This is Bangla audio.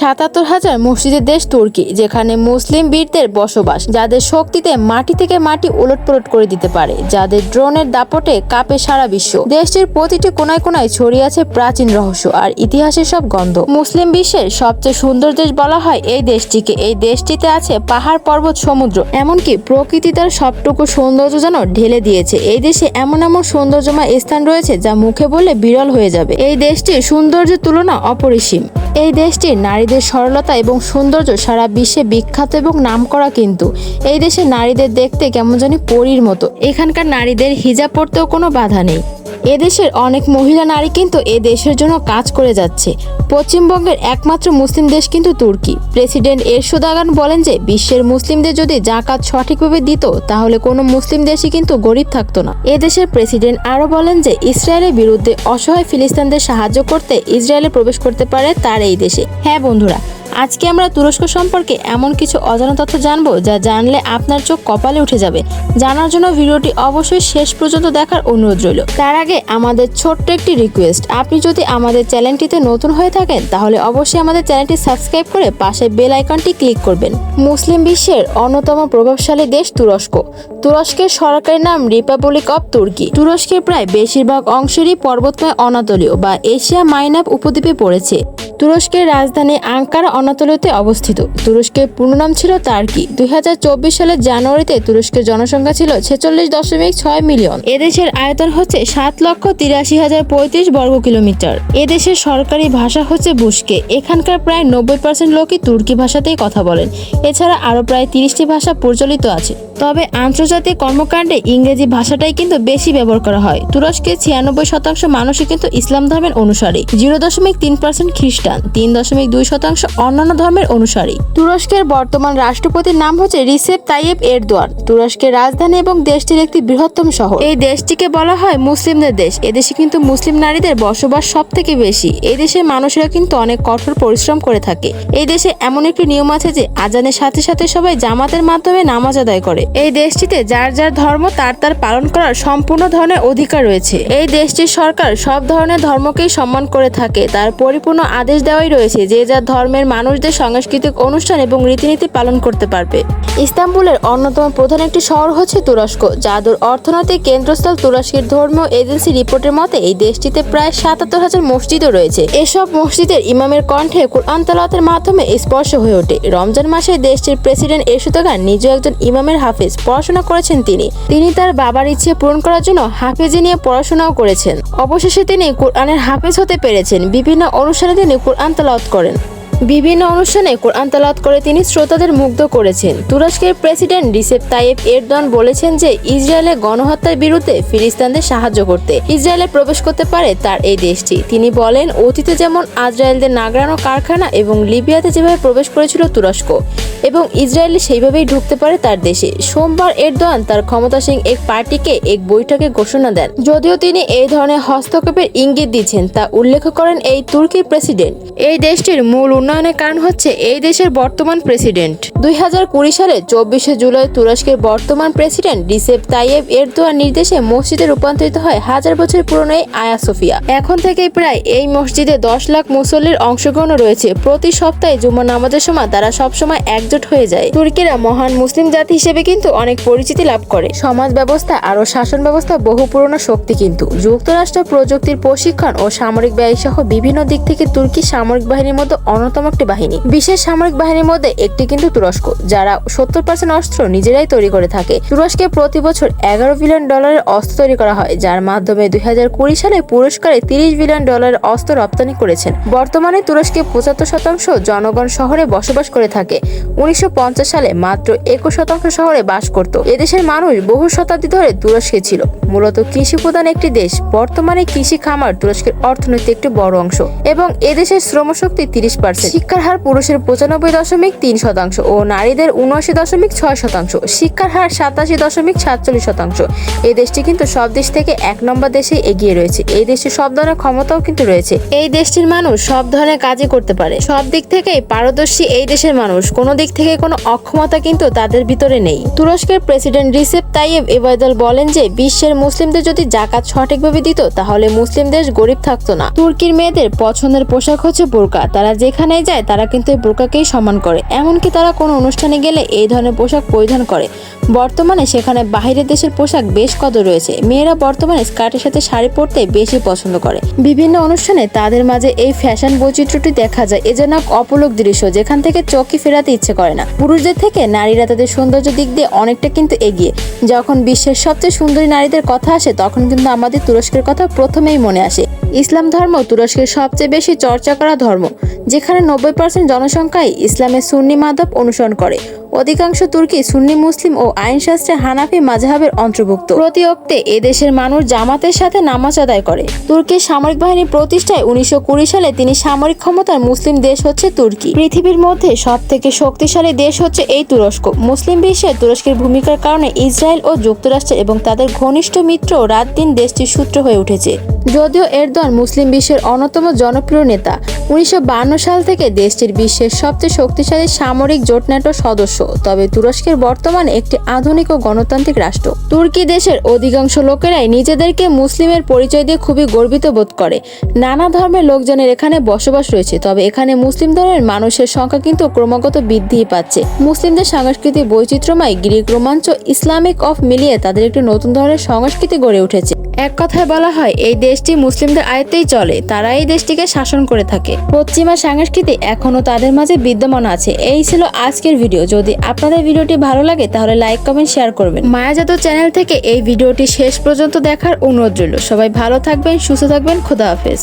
সাতাত্তর হাজার মসজিদের দেশ তুর্কি, যেখানে মুসলিম বীরদের বসবাস, যাদের শক্তিতে মাটি থেকে মাটি উলটপালট করে দিতে পারে, যাদের ড্রোনের দাপটে কাঁপে সারা বিশ্ব। দেশটির প্রতিটি কোনায় কোনায় ছড়িয়ে আছে প্রাচীন রহস্য আর ইতিহাসের সব গন্ধ। মুসলিম বিশ্বের সবচেয়ে সুন্দর দেশ বলা হয় এই দেশটিকে। এই দেশটিতে আছে পাহাড়, পর্বত, সমুদ্র, এমনকি প্রকৃতি তার সবটুকু সৌন্দর্য যেন ঢেলে দিয়েছে। এই দেশে এমন এমন সৌন্দর্যময় স্থান রয়েছে যা মুখে বললে বিরল হয়ে যাবে। এই দেশটির সৌন্দর্যের তুলনা অপরিসীম। এই দেশটির নারীদের সরলতা এবং সৌন্দর্য সারা বিশ্বে বিখ্যাত এবং নাম করা কিন্তু। এই দেশে নারীদের দেখতে কেমন জানি পরীর মতো। এখানকার নারীদের হিজাব পড়তেও কোনো বাধা নেই। এদেশের অনেক মহিলা নারী কিন্তু এ দেশের জন্য কাজ করে যাচ্ছে। পশ্চিমবঙ্গের একমাত্র মুসলিম দেশ কিন্তু তুর্কি। প্রেসিডেন্ট এরশোদাগান বলেন যে, বিশ্বের মুসলিমদের যদি জাকাত সঠিকভাবে দিত, তাহলে কোনো মুসলিম দেশই কিন্তু গরিব থাকতো না। এ দেশের প্রেসিডেন্ট আরও বলেন যে, ইসরায়েলের বিরুদ্ধে অসহায় ফিলিস্তিনদের সাহায্য করতে ইসরায়েলে প্রবেশ করতে পারে তার এই দেশে। হ্যাঁ বন্ধুরা আজকে আমরা তুরস্ক সম্পর্কে এমন কিছু অজানা তথ্য জানব যা জানলে আপনার চোখ কপালে উঠে যাবে। জানার জন্য ভিডিওটি অবশ্যই শেষ পর্যন্ত দেখার অনুরোধ রইল। তার আগে আমাদের ছোট্ট একটি রিকোয়েস্ট আপনি যদি আমাদের চ্যানেলটিতে নতুন হয়ে থাকেন, তাহলে অবশ্যই আমাদের চ্যানেলটি সাবস্ক্রাইব করে পাশে বেল আইকনটি ক্লিক করবেন। মুসলিম বিশ্বের অন্যতম প্রভাবশালী দেশ তুরস্ক। তুরস্কের সরকারি নাম রিপাবলিক অব তুর্কি তুরস্কের প্রায় বেশিরভাগ অংশেরই পর্বতময় অনাতলীয় বা এশিয়া মাইনাপ উপদ্বীপে পড়েছে। তুরস্কের রাজধানী আঙ্কারা অনাতলীয়তে অবস্থিত। তুরস্কের পূর্ণ নাম ছিল তার্কি দুই হাজার চব্বিশ সালের জানুয়ারিতে তুরস্কের জনসংখ্যা ছিল ছেচল্লিশ দশমিক ছয় মিলিয়ন। এদেশের আয়তন হচ্ছে সাত লক্ষ তিরাশি হাজার পঁয়ত্রিশ বর্গ কিলোমিটার। এদেশের সরকারি ভাষা হচ্ছে বুসকে এখানকার প্রায় নব্বই পার্সেন্ট লোকই তুর্কি ভাষাতেই কথা বলেন। এছাড়া আরও প্রায় তিরিশটি ভাষা প্রচলিত আছে। তবে আন্তর্জাতিক কর্মকাণ্ডে ইংরেজি ভাষাটাই কিন্তু বেশি ব্যবহার করা হয়। তুরস্কের ছিয়ানব্বই শতাংশ মানুষই কিন্তু ইসলাম ধর্মের অনুসারে। জিরো দশমিক তিন পার্সেন্ট খ্রিস্টান। তিন দশমিক দুই শতাংশ অন্যান্য ধর্মের অনুসারী। তুরস্কের বর্তমান রাষ্ট্রপতির নাম হচ্ছে রিসেপ তাইয়েব এরদোয়ান। তুরস্কের রাজধানী এবং দেশটির একটি বৃহত্তম শহর। এই দেশটিকে বলা হয় মুসলিমদের দেশ। এদেশে কিন্তু মুসলিম নারীদের বসবাস সব থেকে বেশি। এই দেশের মানুষেরা কিন্তু অনেক কঠোর পরিশ্রম করে থাকে। এই দেশে এমন একটি নিয়ম আছে যে, আজানের সাথে সাথে সবাই জামাতের মাধ্যমে নামাজ আদায় করে। এই দেশটিতে যার যার ধর্ম, তার তার পালন করার সম্পূর্ণ ধরনের অধিকার রয়েছে। এই দেশটির সরকার সব ধরনের ধর্মকেই সম্মান করে থাকে। তার পরিপূর্ণ আদেশ দেওয়াই রয়েছে যে যার ধর্মের মানুষদের সাংস্কৃতিক অনুষ্ঠান এবং রীতিনীতি পালন করতে পারবে। ইস্তাম্বুলের অন্যতম প্রধান একটি শহর হচ্ছে তুরস্ক, যাদুর অর্থনৈতিক কেন্দ্রস্থল তুরস্কের ধর্মীয় এজেন্সি রিপোর্টের মতে, এই দেশটিতে প্রায় সাতাত্তর হাজার মসজিদও রয়েছে। এসব মসজিদের ইমামের কণ্ঠে কোরআন তালাতের মাধ্যমে স্পর্শ হয়ে ওঠে। রমজান মাসে দেশটির প্রেসিডেন্ট এরশোদাগান নিজেও একজন ইমামের হাফেজ, পড়াশোনা করেছেন তিনি। তিনি তার বাবার ইচ্ছে পূরণ করার জন্য হাফেজি নিয়ে পড়াশোনাও করেছেন। অবশেষে তিনি কোরআনের হাফেজ হতে পেরেছেন। বিভিন্ন অনুষ্ঠানে তিনি কোরআন তালাওয়াত করেন। বিভিন্ন অনুষ্ঠানে কোরআন তালাত করে তিনি শ্রোতাদের মুগ্ধ করেছেন। তুরস্কের প্রেসিডেন্ট রিসেপ তাইয়েব এরদন বলেছেন যে, ইসরায়েলের গণহত্যার বিরুদ্ধে ফিলিস্তিনদের সাহায্য করতে ইসরায়েলে প্রবেশ করতে পারে তার এই দেশটি। তিনি বলেন, অতীতে যেমন আজরায়েলদের নাগরানো কারখানা এবং লিবিয়াতে যেভাবে প্রবেশ করেছিল তুরস্ক এবং ইসরায়েলে সেইভাবেই ঢুকতে পারে তার দেশে, সোমবার এরদোয়ান তার ক্ষমতাসীন এক পার্টিকে এক বৈঠকে ঘোষণা দেন। যদিও তিনি এই ধরনের হস্তক্ষেপের ইঙ্গিত দিচ্ছেন, তা উল্লেখ করেন এই তুর্কি প্রেসিডেন্ট। এই দেশটির মূল উন্নয়নের কারণ হচ্ছে এই দেশের বর্তমান প্রেসিডেন্ট। দুই হাজার কুড়ি সালে চব্বিশে জুলাই তুরস্কের বর্তমান প্রেসিডেন্ট রিসেপ তাইয়েব এরদোয়ার নির্দেশে মসজিদে রূপান্তরিত হয় হাজার বছর পুরনো এই আয়া সোফিয়া। এখন থেকেই প্রায় এই মসজিদে দশ লাখ মুসল্লির অংশগ্রহণ রয়েছে। প্রতি সপ্তাহে জুম্মা নামাজের সময় তারা সবসময় একজোট হয়ে যায়। তুর্কিরা মহান মুসলিম জাতি হিসেবে কিন্তু অনেক পরিচিতি লাভ করে। সমাজ ব্যবস্থা আরও শাসন ব্যবস্থা বহু পুরনো শক্তি কিন্তু। যুক্তরাষ্ট্র প্রযুক্তির প্রশিক্ষণ ও সামরিক ব্যয় সহ বিভিন্ন দিক থেকে তুর্কি সামরিক বাহিনীর মধ্যে অন্যতম একটি বাহিনী। বিশেষ সামরিক বাহিনীর মধ্যে একটি কিন্তু তুরস্ক, যারা সত্তর পার্সেন্ট অস্ত্র নিজেরাই তৈরি করে থাকে। তুরস্কে প্রতি বছর এগারো বিলিয়ন ডলারের অস্ত্র তৈরি করা হয়, যার মাধ্যমে দুই হাজার কুড়ি সালে পুরস্কারে তিরিশ বিলিয়ন ডলারের অস্ত্র রপ্তানি করেছেন। বর্তমানে তুরস্কে পঁচাত্তর শতাংশ জনগণ শহরে বসবাস করে থাকে। উনিশশো পঞ্চাশ সালে মাত্র একুশ শতাংশ শহরে বাস করত। এদেশের মানুষ বহু শতাব্দী ধরে তুরস্কে ছিল। মূলত কৃষি প্রধান একটি দেশ, বর্তমানে কৃষি খামার তুরস্কের অর্থনীতি একটি বড় অংশ। এবং এদেশের শ্রমশক্তি তিরিশ পার্সেন্ট শিক্ষার হার পুরুষের পঁচানব্বই দশমিক তিন শতাংশ ও নারীদের উনআশি দশমিক ছয় শতাংশ। শিক্ষার হার সাতাশি দশমিক সাতচল্লিশ শতাংশ। এই দেশটি কিন্তু সব দেশ থেকে এক নম্বর দেশে এগিয়ে রয়েছে। এই দেশে সব ধরনের ক্ষমতাও কিন্তু রয়েছে। এই দেশটির মানুষ সব ধরনের কাজই করতে পারে। সব দিক থেকেই পারদর্শী এই দেশের মানুষ। কোনো দিক থেকে কোনো অক্ষমতা কিন্তু তাদের ভিতরে নেই। তুরস্কের প্রেসিডেন্ট রিসেপ তাইয়েব এবাদল বলেন যে, বিশ্বের মুসলিমদের যদি জাকাত সঠিকভাবে দিত, তাহলে মুসলিম দেশ গরিব থাকতো না। তুর্কির মেয়েদের পছন্দের পোশাক হচ্ছে বোরকা। তারা যেখানে যেখানেই যায়, তারা কিন্তু এই বোরকাকেই সম্মান করে। এমনকি তারা কোনো অনুষ্ঠানে গেলে এই ধরনের পোশাক পরিধান করে। বর্তমানে সেখানে বাইরের দেশের পোশাক বেশ কদর রয়েছে। মেয়েরা বর্তমানে স্কার্টের সাথে শাড়ি পরতে বেশি পছন্দ করে। বিভিন্ন অনুষ্ঠানে তাদের মাঝে এই ফ্যাশন বৈচিত্র্যটি দেখা যায়। এ যেন এক অপলক দৃশ্য, যেখান থেকে চোখই ফেরাতে ইচ্ছে করে না। পুরুষদের থেকে নারীরা তাদের সৌন্দর্য দিক দিয়ে অনেকটা কিন্তু এগিয়ে। যখন বিশ্বের সবচেয়ে সুন্দরী নারীদের কথা আসে, তখন কিন্তু আমাদের তুরস্কের কথা প্রথমেই মনে আসে। ইসলাম ধর্ম তুরস্কের সবচেয়ে বেশি চর্চা করা ধর্ম, যেখানে নব্বই পার্সেন্ট জনসংখ্যাই ইসলামের সুন্নি মাধব অনুসরণ করে। অধিকাংশ তুর্কি সুন্নি মুসলিম ও আইনশাস্ত্রে হানাফি মাঝহাবের অন্তর্ভুক্ত। প্রতি অক্টে এ দেশের মানুষ জামাতের সাথে নামাজ আদায় করে। তুর্কির সামরিক বাহিনী প্রতিষ্ঠায় উনিশশো কুড়ি সালে তিনি সামরিক ক্ষমতার মুসলিম দেশ হচ্ছে তুর্কি। পৃথিবীর মধ্যে সব থেকে শক্তিশালী দেশ হচ্ছে এই তুরস্ক। মুসলিম বিশ্বে তুরস্কের ভূমিকার কারণে ইসরায়েল ও যুক্তরাষ্ট্র এবং তাদের ঘনিষ্ঠ মিত্র রাত দিন দেশটির সূত্র হয়ে উঠেছে। যদিও এরদোয়ান মুসলিম বিশ্বের অন্যতম জনপ্রিয় নেতা, উনিশশো সাল থেকে দেশটির বিশ্বের সবচেয়ে শক্তিশালী সামরিক জোট ন্যাটোর সদস্য। তবে তুরস্কের বর্তমানে একটি আধুনিক ও গণতান্ত্রিক রাষ্ট্র। তুর্কি দেশের অধিকাংশ লোকেরাই নিজেদেরকে মুসলিমের পরিচয় দিয়ে খুবই গর্বিত বোধ করে। নানা ধর্মের লোকজনের এখানে বসবাস রয়েছে, তবে এখানে মুসলিম ধর্মের মানুষের সংখ্যা কিন্তু ক্রমাগত বৃদ্ধিই পাচ্ছে। মুসলিমদের সাংস্কৃতিক বৈচিত্র্যময় গ্রিক রোমাঞ্চ ইসলামিক অফ মিলিয়ে তাদের একটি নতুন ধরনের সংস্কৃতি গড়ে উঠেছে। এক কথায় বলা হয়, এই দেশটি মুসলিমদের আয়ত্তেই চলে তারা এই দেশটিকে শাসন করে থাকে। পশ্চিমা সংস্কৃতি এখনও তাদের মাঝে বিদ্যমান আছে। এই ছিল আজকের ভিডিও। যদি আপনাদের ভিডিওটি ভালো লাগে, তাহলে লাইক, কমেন্ট, শেয়ার করবেন। মায়াজাত চ্যানেল থেকে এই ভিডিওটি শেষ পর্যন্ত দেখার অনুরোধ রইল। সবাই ভালো থাকবেন, সুস্থ থাকবেন, খোদা হাফেজ।